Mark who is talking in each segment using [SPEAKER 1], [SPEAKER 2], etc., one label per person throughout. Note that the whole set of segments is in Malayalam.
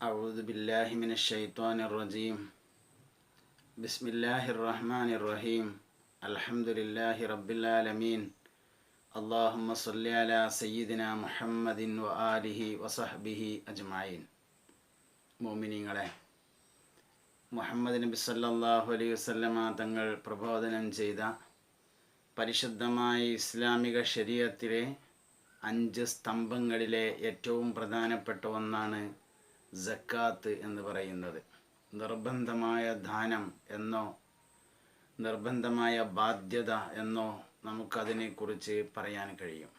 [SPEAKER 1] أعوذ بالله من الشيطان الرجيم بسم الله الرحمن الرحيم الحمد لله رب العالمين اللهم صل على سيدنا محمد وآله وصحبه أجمعين മോമിനിങ്ങളെ മുഹമ്മദ് നബി സല്ലല്ലാഹു അലൈഹി വസല്ലമ തങ്ങൾ പ്രബോധനം ചെയ്ത പരിശുദ്ധമായ ഇസ്ലാമിക ശരീരത്തിലെ അഞ്ച് സ്തംഭങ്ങളിലെ ഏറ്റവും പ്രധാനപ്പെട്ട ഒന്നാണ് ജക്കാത്ത് എന്ന് പറയുന്നത്. നിർബന്ധമായ ദാനം എന്നോ നിർബന്ധമായ ബാധ്യത എന്നോ നമുക്കതിനെക്കുറിച്ച് പറയാൻ കഴിയും.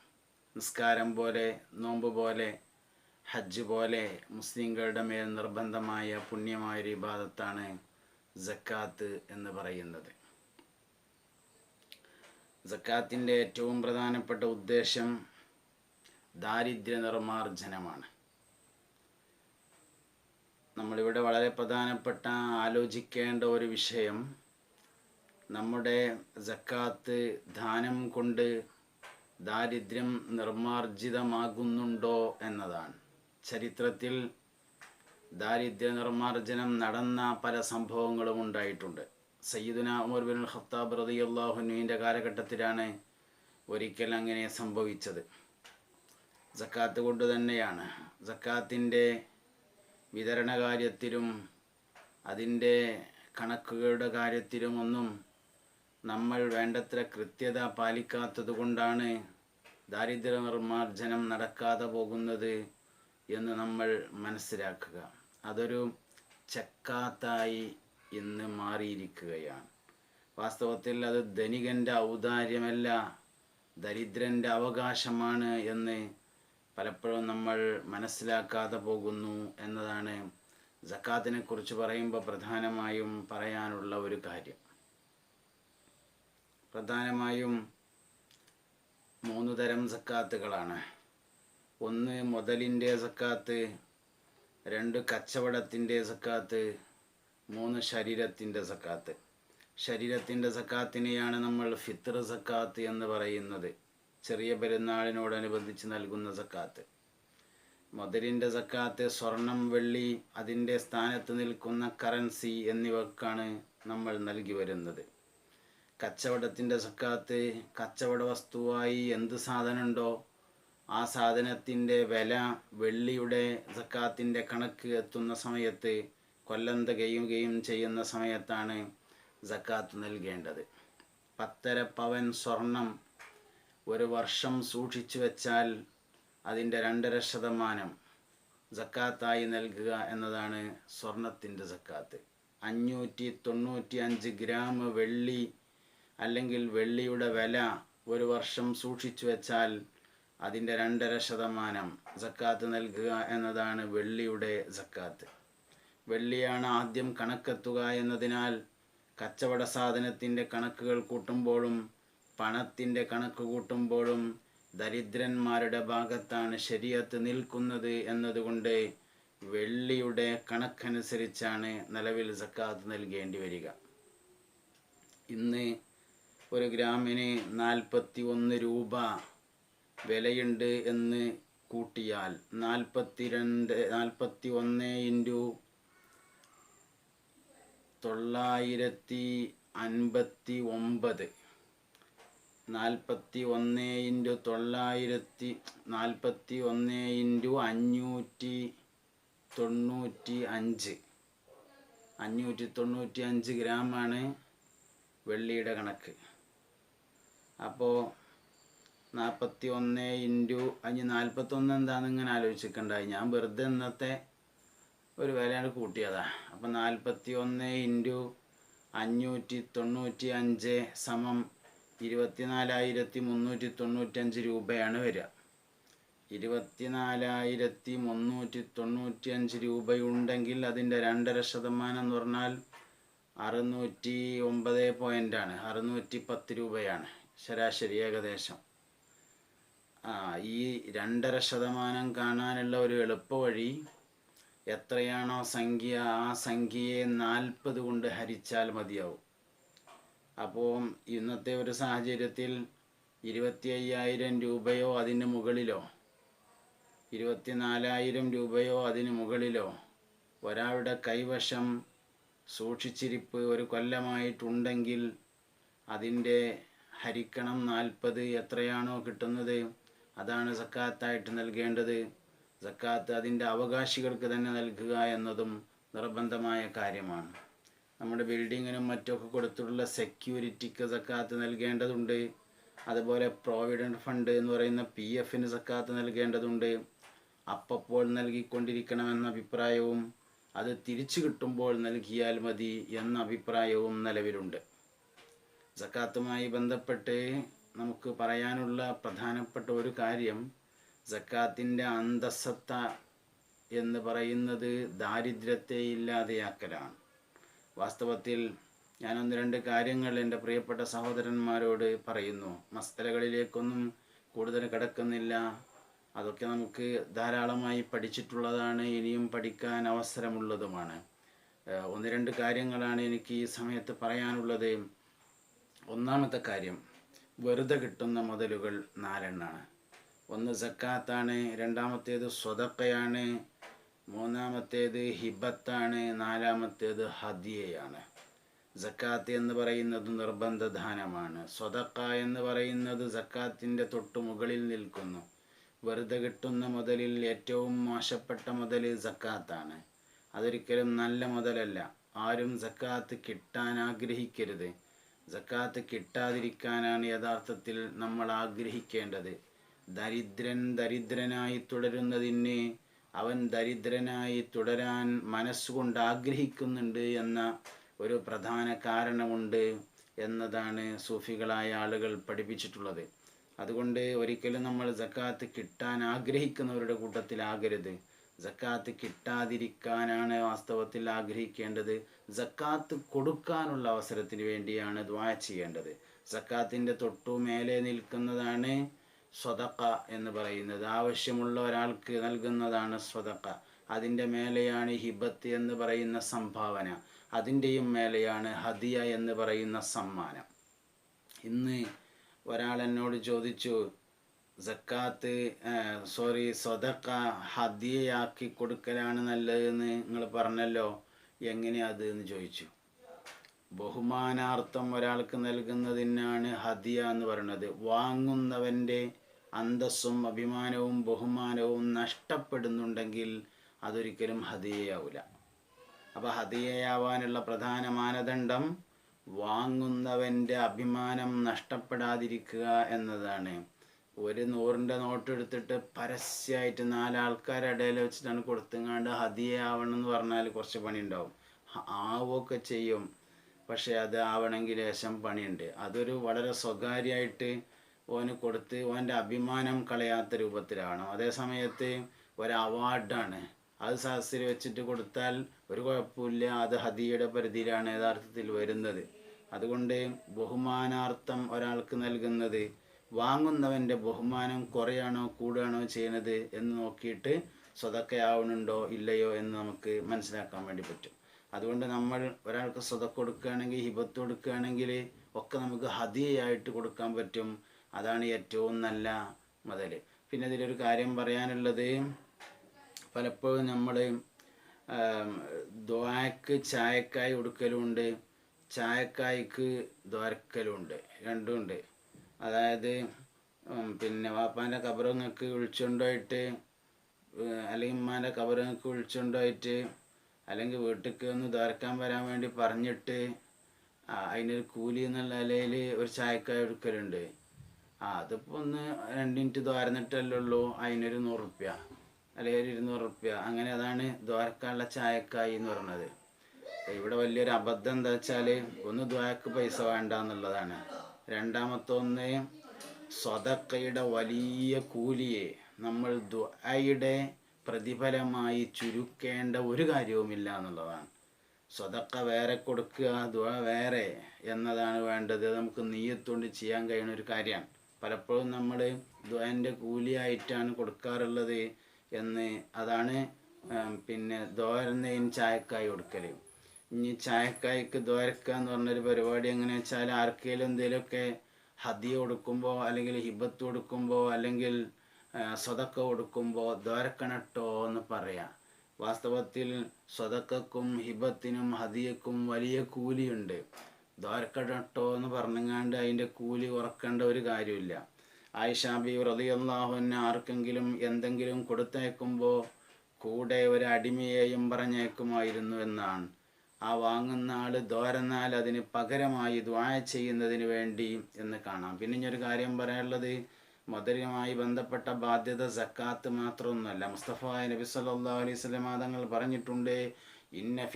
[SPEAKER 1] നിസ്കാരം പോലെ നോമ്പ് പോലെ ഹജ്ജ് പോലെ മുസ്ലിങ്ങളുടെ മേൽ നിർബന്ധമായ പുണ്യമായൊരു വിഭാഗത്താണ് ജക്കാത്ത് എന്ന് പറയുന്നത്. ജക്കാത്തിന്റെ ഏറ്റവും പ്രധാനപ്പെട്ട ഉദ്ദേശം ദാരിദ്ര്യ നിർമാർജനമാണ് നമ്മളിവിടെ വളരെ പ്രധാനപ്പെട്ട ആലോചിക്കേണ്ട ഒരു വിഷയം നമ്മുടെ ജക്കാത്ത് ദാനം കൊണ്ട് ദാരിദ്ര്യം നിർമാർജിതമാകുന്നുണ്ടോ എന്നതാണ്. ചരിത്രത്തിൽ ദാരിദ്ര്യ നിർമാർജനം നടന്ന പല സംഭവങ്ങളും ഉണ്ടായിട്ടുണ്ട്. സയ്യിദുന ഉമർ ബിൻ ഖത്താബ് അള്ളാഹുനുവിന്റെ കാലഘട്ടത്തിലാണ് ഒരിക്കൽ അങ്ങനെ സംഭവിച്ചത്. ജക്കാത്ത് കൊണ്ട് തന്നെയാണ്. ജക്കാത്തിന്റെ വിതരണ കാര്യത്തിലും അതിന്റെ കണക്കുകളുടെ കാര്യത്തിലും ഒന്നും നമ്മൾ വേണ്ടത്ര കൃത്യത പാലിക്കാത്തതുകൊണ്ടാണ് ദാരിദ്ര്യ നിർമ്മാർജനം നടക്കാതെ പോകുന്നത് എന്ന് നമ്മൾ മനസ്സിലാക്കുക. അതൊരു ചക്കാത്തായി ഇന്ന് മാറിയിരിക്കുകയാണ്. വാസ്തവത്തിൽ അത് ധനികന്റെ ഔദാര്യമല്ല ദരിദ്രന്റെ അവകാശമാണ് എന്ന് പലപ്പോഴും നമ്മൾ മനസ്സിലാക്കാതെ പോകുന്നു എന്നതാണ് ജക്കാത്തിനെ കുറിച്ച് പറയുമ്പോൾ പ്രധാനമായും പറയാനുള്ള ഒരു കാര്യം. പ്രധാനമായും മൂന്ന് തരം സക്കാത്തുകളാണ്. ഒന്ന് മുതലിന്റെ സക്കാത്ത് രണ്ട് കച്ചവടത്തിന്റെ സക്കാത്ത് മൂന്ന് ശരീരത്തിന്റെ സക്കാത്ത്. ശരീരത്തിന്റെ സക്കാത്തിനെയാണ് നമ്മൾ ഫിത്ര സക്കാത്ത് എന്ന് പറയുന്നത്. ചെറിയ പെരുന്നാളിനോടനുബന്ധിച്ച് നൽകുന്ന സക്കാത്ത്. മുതലിന്റെ സക്കാത്ത് സ്വർണം വെള്ളി അതിന്റെ സ്ഥാനത്ത് നിൽക്കുന്ന കറൻസി എന്നിവക്കാണ് നമ്മൾ നൽകി വരുന്നത്. കച്ചവടത്തിന്റെ സക്കാത്ത് കച്ചവട വസ്തുവായി എന്ത് സാധനമുണ്ടോ ആ സാധനത്തിന്റെ വില വെള്ളിയുടെ സക്കാത്തിന്റെ കണക്ക് എത്തുന്ന സമയത്ത് കൊല്ലം തികയുകയും ചെയ്യുന്ന സമയത്താണ് സക്കാത്ത് നൽകേണ്ടത്. പത്തര പവൻ സ്വർണം ഒരു വർഷം സൂക്ഷിച്ചു വെച്ചാൽ അതിന്റെ രണ്ടര ശതമാനം സക്കാത്തായി നൽകുക എന്നതാണ് സ്വർണത്തിന്റെ സക്കാത്ത്. അഞ്ഞൂറ്റി തൊണ്ണൂറ്റി അഞ്ച് ഗ്രാം വെള്ളി അല്ലെങ്കിൽ വെള്ളിയുടെ വില ഒരു വർഷം സൂക്ഷിച്ചു വെച്ചാൽ അതിന്റെ രണ്ടര ശതമാനം സക്കാത്ത് നൽകുക എന്നതാണ് വെള്ളിയുടെ സക്കാത്ത്. വെള്ളിയാണ് ആദ്യം കണക്കെത്തുക എന്നതിനാൽ കച്ചവട സാധനത്തിന്റെ കണക്കുകൾ കൂട്ടുമ്പോഴും പണത്തിന്റെ കണക്ക് കൂട്ടുമ്പോഴും ദരിദ്രന്മാരുടെ ഭാഗത്താണ് ശരീരത്ത് നിൽക്കുന്നത് എന്നതുകൊണ്ട് വെള്ളിയുടെ കണക്കനുസരിച്ചാണ് നിലവിൽ സക്കാത്ത് നൽകേണ്ടി വരിക. ഇന്ന് ഒരു ഗ്രാമിന് നാൽപ്പത്തി ഒന്ന് രൂപ വിലയുണ്ട് എന്ന് കൂട്ടിയാൽ നാൽപ്പത്തി രണ്ട് നാൽപ്പത്തി ഒന്ന് ഇന്റു തൊള്ളായിരത്തി അൻപത്തി ഒമ്പത് നാൽപ്പത്തി ഒന്ന് ഇന്റു തൊള്ളായിരത്തി നാൽപ്പത്തി ഒന്ന് ഇന്റു അഞ്ഞൂറ്റി തൊണ്ണൂറ്റി അഞ്ച്. അഞ്ഞൂറ്റി തൊണ്ണൂറ്റി അഞ്ച് ഗ്രാമാണ് വെള്ളിയുടെ കണക്ക്. അപ്പോൾ നാൽപ്പത്തി ഒന്ന് ഇന്റു അഞ്ഞ് നാൽപ്പത്തൊന്ന് എന്താണെന്ന് ഇങ്ങനെ ആലോചിക്കണ്ടായി ഞാൻ വെറുതെ ഇന്നത്തെ ഒരു വിലയാണ് കൂട്ടിയതാ. അപ്പം നാൽപ്പത്തി ഒന്ന് ഇന്റു അഞ്ഞൂറ്റി തൊണ്ണൂറ്റി അഞ്ച് സമം ഇരുപത്തിനാലായിരത്തി മുന്നൂറ്റി തൊണ്ണൂറ്റഞ്ച് രൂപയാണ് വരിക. ഇരുപത്തിനാലായിരത്തി മുന്നൂറ്റി തൊണ്ണൂറ്റി അഞ്ച് രൂപയുണ്ടെങ്കിൽ അതിന്റെ രണ്ടര ശതമാനം എന്ന് പറഞ്ഞാൽ അറുന്നൂറ്റി ഒമ്പത് പോയിന്റാണ്. അറുന്നൂറ്റി പത്ത് രൂപയാണ്. ശരാശരി ഏകദേശം. ആ ഈ രണ്ടര ശതമാനം കാണാനുള്ള ഒരു എളുപ്പ വഴി എത്രയാണോ സംഖ്യ ആ സംഖ്യയെ നാൽപ്പത് കൊണ്ട് ഹരിച്ചാൽ മതിയാവും. അപ്പോൾ ഇന്നത്തെ ഒരു സാഹചര്യത്തിൽ ഇരുപത്തി അയ്യായിരം രൂപയോ അതിന് മുകളിലോ? ഇരുപത്തിനാലായിരം രൂപയോ അതിന് മുകളിലോ? ഒരാളുടെ കൈവശം സൂക്ഷിച്ചിരിപ്പ് ഒരു കൊല്ലമായിട്ടുണ്ടെങ്കിൽ അതിന്റെ ഹരിക്കണം നാൽപ്പത് എത്രയാണോ കിട്ടുന്നത്? അതാണ് സക്കാത്തായിട്ട് നൽകേണ്ടത്. സക്കാത്ത് അതിന്റെ അവകാശികൾക്ക് തന്നെ നൽകുക എന്നതും നിർബന്ധമായ കാര്യമാണ്. നമ്മുടെ ബിൽഡിങ്ങിനും മറ്റൊക്കെ കൊടുത്തിട്ടുള്ള സെക്യൂരിറ്റിക്ക് സക്കാത്ത് നൽകേണ്ടതുണ്ട്. അതുപോലെ പ്രോവിഡന്റ് ഫണ്ട് എന്ന് പറയുന്ന പി എഫിന് സക്കാത്ത് നൽകേണ്ടതുണ്ട്. അപ്പപ്പോൾ നൽകിക്കൊണ്ടിരിക്കണമെന്ന അഭിപ്രായവും അത് തിരിച്ചു കിട്ടുമ്പോൾ നൽകിയാൽ മതി എന്ന അഭിപ്രായവും നിലവിലുണ്ട്. സക്കാത്തുമായി ബന്ധപ്പെട്ട് നമുക്ക് പറയാനുള്ള പ്രധാനപ്പെട്ട ഒരു കാര്യം സക്കാത്തിന്റെ അന്തസ്സത്ത എന്ന് പറയുന്നത് ദാരിദ്ര്യത്തെ ഇല്ലാതെയാക്കലാണ്. വാസ്തവത്തിൽ ഞാൻ ഒന്ന് രണ്ട് കാര്യങ്ങൾ എന്റെ പ്രിയപ്പെട്ട സഹോദരന്മാരോട് പറയുന്നു. മസ്തലകളിലേക്കൊന്നും കൂടുതൽ കിടക്കുന്നില്ല. അതൊക്കെ നമുക്ക് ധാരാളമായി പഠിച്ചിട്ടുള്ളതാണ് ഇനിയും പഠിക്കാൻ അവസരമുള്ളതുമാണ്. ഒന്ന് രണ്ട് കാര്യങ്ങളാണ് എനിക്ക് ഈ സമയത്ത് പറയാനുള്ളത്. ഒന്നാമത്തെ കാര്യം വെറുതെ കിട്ടുന്ന മുതലുകൾ നാലെണ്ണാണ്. ഒന്ന് സക്കാത്താണ് രണ്ടാമത്തേത് സ്വതക്കയാണ് മൂന്നാമത്തേത് ഹിബത്താണ് നാലാമത്തേത് ഹദിയയാണ്. സക്കാത്ത് എന്ന് പറയുന്നത് നിർബന്ധ ദാനമാണ് സ്വതക്ക എന്ന് പറയുന്നത് സക്കാത്തിന്റെ തൊട്ടു മുകളിൽ നിൽക്കുന്നു. വെറുതെ കിട്ടുന്ന മുതലിൽ ഏറ്റവും മോശപ്പെട്ട മുതൽ സക്കാത്താണ്. അതൊരിക്കലും നല്ല മുതലല്ല. ആരും സക്കാത്ത് കിട്ടാൻ ആഗ്രഹിക്കരുത്. സക്കാത്ത് കിട്ടാതിരിക്കാനാണ് യഥാർത്ഥത്തിൽ നമ്മൾ ആഗ്രഹിക്കേണ്ടത്. ദരിദ്രൻ ദരിദ്രനായി തുടരുന്നതിന് അവൻ ദരിദ്രനായി തുടരാൻ മനസ്സുകൊണ്ട് ആഗ്രഹിക്കുന്നുണ്ട് എന്ന ഒരു പ്രധാന കാരണമുണ്ട് എന്നതാണ് സൂഫികളായ ആളുകൾ പഠിപ്പിച്ചിട്ടുള്ളത്. അതുകൊണ്ട് ഒരിക്കലും നമ്മൾ ജക്കാത്ത് കിട്ടാൻ ആഗ്രഹിക്കുന്നവരുടെ കൂട്ടത്തിലാകരുത് ജക്കാത്ത് കിട്ടാതിരിക്കാനാണ് വാസ്തവത്തിൽ ആഗ്രഹിക്കേണ്ടത്. ജക്കാത്ത് കൊടുക്കാനുള്ള അവസരത്തിന് വേണ്ടിയാണ് ദ്വാ ചെയ്യേണ്ടത്. സക്കാത്തിന്റെ തൊട്ടു മേലെ നിൽക്കുന്നതാണ് സ്വതക്ക എന്ന് പറയുന്നത്. ആവശ്യമുള്ള ഒരാൾക്ക് നൽകുന്നതാണ് സ്വതക്ക. അതിന്റെ മേലെയാണ് ഹിബത്ത് എന്ന് പറയുന്ന സംഭാവന. അതിന്റെയും മേലെയാണ് ഹദിയ എന്ന് പറയുന്ന സമ്മാനം. ഇന്ന് ഒരാൾ എന്നോട് ചോദിച്ചു സക്കാത്ത് സോറി സ്വതക്ക ഹദിയയാക്കി കൊടുക്കലാണ് നല്ലതെന്ന് നിങ്ങൾ പറഞ്ഞല്ലോ. എങ്ങനെയാ അത്? എന്ന് ചോദിച്ചു. ബഹുമാനാർത്ഥം ഒരാൾക്ക് നൽകുന്നതിനാണ് ഹദിയ എന്ന് പറയുന്നത്. വാങ്ങുന്നവന്റെ അന്തസ്സും അഭിമാനവും ബഹുമാനവും നഷ്ടപ്പെടുന്നുണ്ടെങ്കിൽ അതൊരിക്കലും ഹതിയയാവില്ല അപ്പോൾ ഹതിയയാവാനുള്ള പ്രധാന മാനദണ്ഡം വാങ്ങുന്നവന്റെ അഭിമാനം നഷ്ടപ്പെടാതിരിക്കുക എന്നതാണ്. ഒരു നൂറിന്റെ നോട്ട് എടുത്തിട്ട് പരസ്യമായിട്ട് നാലാൾക്കാരുടെ ഇടയിൽ വെച്ചിട്ടാണ് കൊടുത്തുങ്ങാണ്ട് ഹതിയാവണം എന്ന് പറഞ്ഞാൽ കുറച്ച് പണി ഉണ്ടാവും ആവൊക്കെ ചെയ്യും. പക്ഷേ അത് ആവണമെങ്കിൽ ലേശം പണിയുണ്ട്. അതൊരു വളരെ സ്വകാര്യമായിട്ട് ഓന് കൊടുത്ത് ഓന്റെ അഭിമാനം കളയാത്ത രൂപത്തിലാണ്. അതേ സമയത്ത് ഒരു അവാർഡാണ്. അത് സദസ്സിൽ വെച്ചിട്ട് കൊടുത്താൽ ഒരു കുഴപ്പമില്ല. അത് ഹദിയുടെ പരിധിയിലാണ് യഥാർത്ഥത്തിൽ വരുന്നത്. അതുകൊണ്ട് ബഹുമാനാർത്ഥം ഒരാൾക്ക് നൽകുന്നത് വാങ്ങുന്നവന്റെ ബഹുമാനം കുറയാണോ കൂടുകയാണോ ചെയ്യുന്നത് എന്ന് നോക്കിയിട്ട് സ്വതക്കയാവണുണ്ടോ ഇല്ലയോ എന്ന് നമുക്ക് മനസ്സിലാക്കാൻ വേണ്ടി പറ്റും. അതുകൊണ്ട് നമ്മൾ ഒരാൾക്ക് സ്വതക്കൊടുക്കുകയാണെങ്കിൽ ഹിബത്ത് കൊടുക്കുകയാണെങ്കിൽ ഒക്കെ നമുക്ക് ഹദിയായിട്ട് കൊടുക്കാൻ പറ്റും. അതാണ് ഏറ്റവും നല്ല മുതൽ പിന്നെ ഇതിലൊരു കാര്യം പറയാനുള്ളത് പലപ്പോഴും നമ്മൾ ദ്വാക്ക് ചായക്കായ് ഉടുക്കലുമുണ്ട് ചായക്കായ്ക്ക് ദ്വാരക്കലുമുണ്ട് രണ്ടുമുണ്ട്. അതായത് പിന്നെ വാപ്പാന്റെ കബറങ്ങൾക്ക് വിളിച്ചുകൊണ്ടുപോയിട്ട് ഏഹ്, അല്ലെങ്കിൽ ഉമ്മാന്റെ കബറങ്ങൾക്ക് വിളിച്ചുകൊണ്ടുപോയിട്ട് അല്ലെങ്കിൽ വീട്ടിലേക്ക് ഒന്ന് ദ്വാരക്കാൻ വരാൻ വേണ്ടി പറഞ്ഞിട്ട് അതിനൊരു കൂലി എന്നുള്ള നിലയിൽ ഒരു ചായക്കായ എടുക്കലുണ്ട് അതിപ്പോൾ ഒന്ന് രണ്ട് മിനിറ്റ് ദ്വാരന്നിട്ടല്ലേ ഉള്ളൂ. അതിനൊരു നൂറുപ്യ. അല്ലെങ്കിൽ ഒരു ഇരുന്നൂറ് റുപ്യ അങ്ങനെ അതാണ് ദ്വാരക്കാനുള്ള ചായക്കായി എന്ന് പറയുന്നത് ഇവിടെ വലിയൊരു അബദ്ധം എന്താ വെച്ചാൽ ഒന്ന് ദ്വാരക്ക് പൈസ വേണ്ട എന്നുള്ളതാണ് രണ്ടാമത്തെ ഒന്ന് സ്വതക്കയുടെ വലിയ കൂലിയെ നമ്മൾ ദ്വായുടെ പ്രതിഫലമായി ചുരുക്കേണ്ട ഒരു കാര്യവുമില്ല എന്നുള്ളതാണ്. സ്വതക്ക വേറെ കൊടുക്കുക ദ്വ വേറെ എന്നതാണ് വേണ്ടത്. നമുക്ക് നീയത്തുകൊണ്ട് ചെയ്യാൻ കഴിയുന്ന ഒരു കാര്യമാണ്. പലപ്പോഴും നമ്മൾ ദ്വാന്റെ കൂലിയായിട്ടാണ് കൊടുക്കാറുള്ളത് എന്ന് അതാണ് പിന്നെ ദോരനെയും ചായക്കായി കൊടുക്കൽ ഇനി ചായക്കായ്ക്ക് ദോരക്ക എന്ന് പറഞ്ഞൊരു പരിപാടി എങ്ങനെ വെച്ചാൽ ആർക്കെങ്കിലും എന്തെങ്കിലുമൊക്കെ ഹദിയ കൊടുക്കുമ്പോൾ അല്ലെങ്കിൽ ഹിബത്ത് കൊടുക്കുമ്പോൾ അല്ലെങ്കിൽ സ്വതക്ക കൊടുക്കുമ്പോൾ ദോരക്കണട്ടോ എന്ന് പറയാം. വാസ്തവത്തിൽ സ്വതക്കും ഹിബത്തിനും ഹദിയക്കും വലിയ കൂലിയുണ്ട്. ദ്വാരക്കടട്ടോ എന്ന് പറഞ്ഞങ്ങാണ്ട് അതിന്റെ കൂലി ഉറക്കേണ്ട ഒരു കാര്യമില്ല. ആയിഷാബി റതിയല്ലാഹുവിന് ആർക്കെങ്കിലും എന്തെങ്കിലും കൊടുത്തേക്കുമ്പോൾ കൂടെ ഒരു അടിമയെയും പറഞ്ഞേക്കുമായിരുന്നു എന്നാണ്. ആ വാങ്ങുന്ന ആൾ ദ്വാരന്നാൽ അതിന് പകരമായി ദ്വായ ചെയ്യുന്നതിന് വേണ്ടി എന്ന് കാണാം. പിന്നെ ഒരു കാര്യം പറയാനുള്ളത് മധുരമായി ബന്ധപ്പെട്ട ബാധ്യത സക്കാത്ത് മാത്രമൊന്നുമല്ല. മുസ്തഫായ നബി സല്ലാ അലൈഹി വസല്ലം തങ്ങൾ പറഞ്ഞിട്ടുണ്ട് ഇന്ന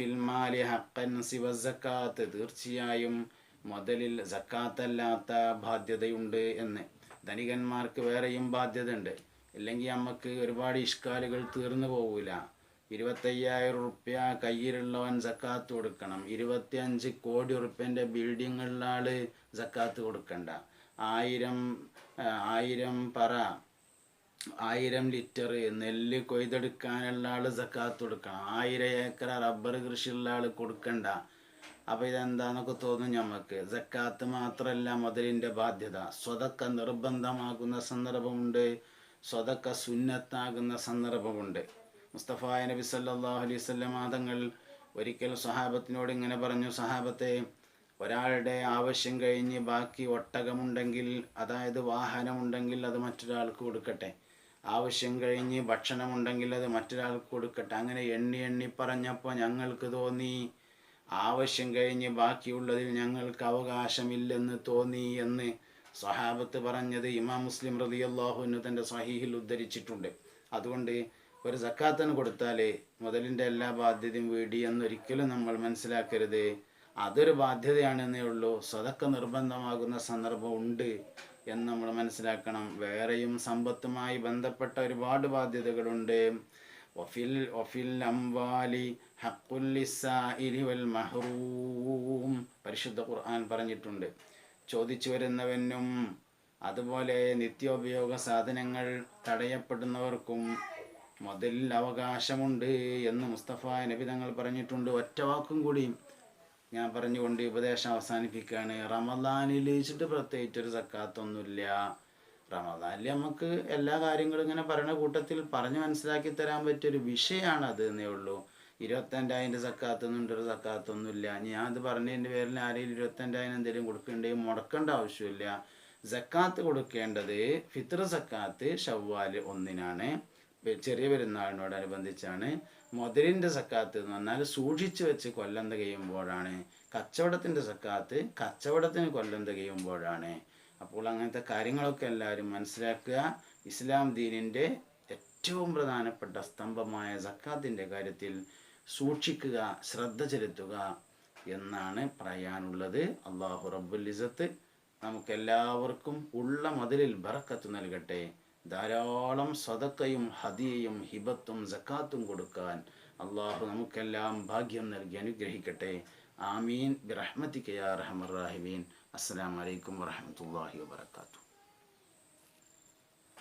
[SPEAKER 1] സിവ സക്കാത്ത് തീർച്ചയായും മുതലിൽ സക്കാത്തല്ലാത്ത ബാധ്യതയുണ്ട് എന്ന്. ധനികന്മാർക്ക് വേറെയും ബാധ്യത ഉണ്ട് ഇല്ലെങ്കിൽ നമുക്ക് ഒരുപാട് ഇഷ്കാലുകൾ തീർന്നു പോകില്ല ഇരുപത്തയ്യായിരം റുപ്യ കയ്യിലുള്ളവൻ സക്കാത്ത് കൊടുക്കണം. ഇരുപത്തിയഞ്ച് കോടി റുപ്യന്റെ ബിൽഡിങ്ങുള്ള ആൾ സക്കാത്ത് കൊടുക്കണ്ട. ആയിരം ആയിരം പറ ആയിരം ലിറ്റർ നെല്ല് കൊയ്തെടുക്കാനുള്ള ആൾ സക്കാത്ത് കൊടുക്കണം. ആയിരം ഏക്കർ റബ്ബർ കൃഷിയുള്ള ആൾ കൊടുക്കണ്ട. അപ്പോൾ ഇതെന്താന്നൊക്കെ തോന്നും നമുക്ക് സക്കാത്ത് മാത്രമല്ല മുതലിന്റെ ബാധ്യത. സ്വതക്ക നിർബന്ധമാകുന്ന സന്ദർഭമുണ്ട്. സ്വതക്ക സുന്നത്താകുന്ന സന്ദർഭമുണ്ട്. മുസ്തഫ നബി സല്ലല്ലാഹു അലൈഹി വസല്ലം തങ്ങൾ ഒരിക്കൽ സഹാബത്തിനോട് ഇങ്ങനെ പറഞ്ഞു സഹാബത്തെ ഒരാളുടെ ആവശ്യം കഴിഞ്ഞ് ബാക്കി ഒട്ടകമുണ്ടെങ്കിൽ അതായത് വാഹനമുണ്ടെങ്കിൽ അത് മറ്റൊരാൾക്ക് കൊടുക്കട്ടെ. ആവശ്യം കഴിഞ്ഞ് ഭക്ഷണമുണ്ടെങ്കിൽ അത് മറ്റൊരാൾക്ക് കൊടുക്കട്ടെ. അങ്ങനെ എണ്ണി എണ്ണി പറഞ്ഞപ്പോൾ ഞങ്ങൾക്ക് തോന്നി ആവശ്യം കഴിഞ്ഞ് ബാക്കിയുള്ളതിൽ ഞങ്ങൾക്ക് അവകാശമില്ലെന്ന് തോന്നി എന്ന് സഹാബത്ത് പറഞ്ഞത് ഇമാം മുസ്ലിം റളിയല്ലാഹുവിന് തന്റെ സഹീഹിൽ ഉദ്ധരിച്ചിട്ടുണ്ട്. അതുകൊണ്ട് ഒരു സക്കാത്തിന് കൊടുത്താൽ മുതലിന്റെ എല്ലാ ബാധ്യതയും വീടി എന്നൊരിക്കലും നമ്മൾ മനസ്സിലാക്കരുത്. അതൊരു ബാധ്യതയാണെന്നേ ഉള്ളൂ. സതക്ക നിർബന്ധമാകുന്ന സന്ദർഭം ഉണ്ട്. എന്ന് നമ്മൾ മനസ്സിലാക്കണം. വേറെയും സമ്പത്തുമായി ബന്ധപ്പെട്ട ഒരുപാട് ബാധ്യതകളുണ്ട്. വഫിൽ വഫിൽ അംവാലി വൽ മഹ്റൂം പരിശുദ്ധ ഖുർആൻ പറഞ്ഞിട്ടുണ്ട്. ചോദിച്ചു വരുന്നവനും അതുപോലെ നിത്യോപയോഗ സാധനങ്ങൾ തടയപ്പെടുന്നവർക്കും മുതലിൽ അവകാശമുണ്ട് എന്ന് മുസ്തഫ നബി തങ്ങൾ പറഞ്ഞിട്ടുണ്ട്. ഒറ്റ വാക്കും കൂടി ഞാൻ പറഞ്ഞുകൊണ്ട് ഉപദേശം അവസാനിപ്പിക്കുകയാണ്. റമദാനിൽ വെച്ചിട്ട് പ്രത്യേകിച്ച് ഒരു സക്കാത്തൊന്നുമില്ല. റമദാനിൽ നമുക്ക് എല്ലാ കാര്യങ്ങളും ഇങ്ങനെ പറയുന്ന കൂട്ടത്തിൽ പറഞ്ഞ് മനസ്സിലാക്കി തരാൻ പറ്റിയൊരു വിഷയമാണ് അത് എന്നേ ഉള്ളൂ. ഇരുപത്തഞ്ചായിരം സക്കാത്തൊന്നും ഒരു സക്കാത്തൊന്നുമില്ല ഞാൻ അത് പറഞ്ഞതിന്റെ പേരിൽ ആരെയും ഇരുപത്തഞ്ചായിരം എന്തെങ്കിലും കൊടുക്കേണ്ടേ മുടക്കേണ്ട ആവശ്യമില്ല. സക്കാത്ത് കൊടുക്കേണ്ടത് ഫിത്ര സക്കാത്ത് ഷവ്വാൽ ഒന്നിനാണ്. ചെറിയ പെരുന്നാളിനോടനുബന്ധിച്ചാണ്. മുതലിന്റെ സക്കാത്ത് എന്ന് പറഞ്ഞാൽ സൂക്ഷിച്ചു വെച്ച് കൊല്ലം തികയുമ്പോഴാണ് കച്ചവടത്തിന്റെ സക്കാത്ത് കച്ചവടത്തിന് കൊല്ലം തികയുമ്പോഴാണ്. അപ്പോൾ അങ്ങനത്തെ കാര്യങ്ങളൊക്കെ എല്ലാവരും മനസ്സിലാക്കുക. ഇസ്ലാം ദീനിന്റെ ഏറ്റവും പ്രധാനപ്പെട്ട സ്തംഭമായ സക്കാത്തിന്റെ കാര്യത്തിൽ സൂക്ഷിക്കുക ശ്രദ്ധ ചെലുത്തുക എന്നാണ് പറയാനുള്ളത്. അള്ളാഹു റബ്ബുൽ ഇസത്ത് നമുക്കെല്ലാവർക്കും ഉള്ള മതിലിൽ ബറക്കത്ത് നൽകട്ടെ. ധാരാളം സ്വതക്കയും ഹദിയയും ഹിബത്തും സക്കാത്തും കൊടുക്കാൻ അള്ളാഹു നമുക്കെല്ലാം ഭാഗ്യം നൽകി അനുഗ്രഹിക്കട്ടെ. ആമീൻ. ബിറഹ്മത്തിക്കയാ റഹമർ വലൈക്കും അസ്സലാമു അലൈക്കും വറഹ്മത്തുള്ളാഹി വബറകാതുഹു.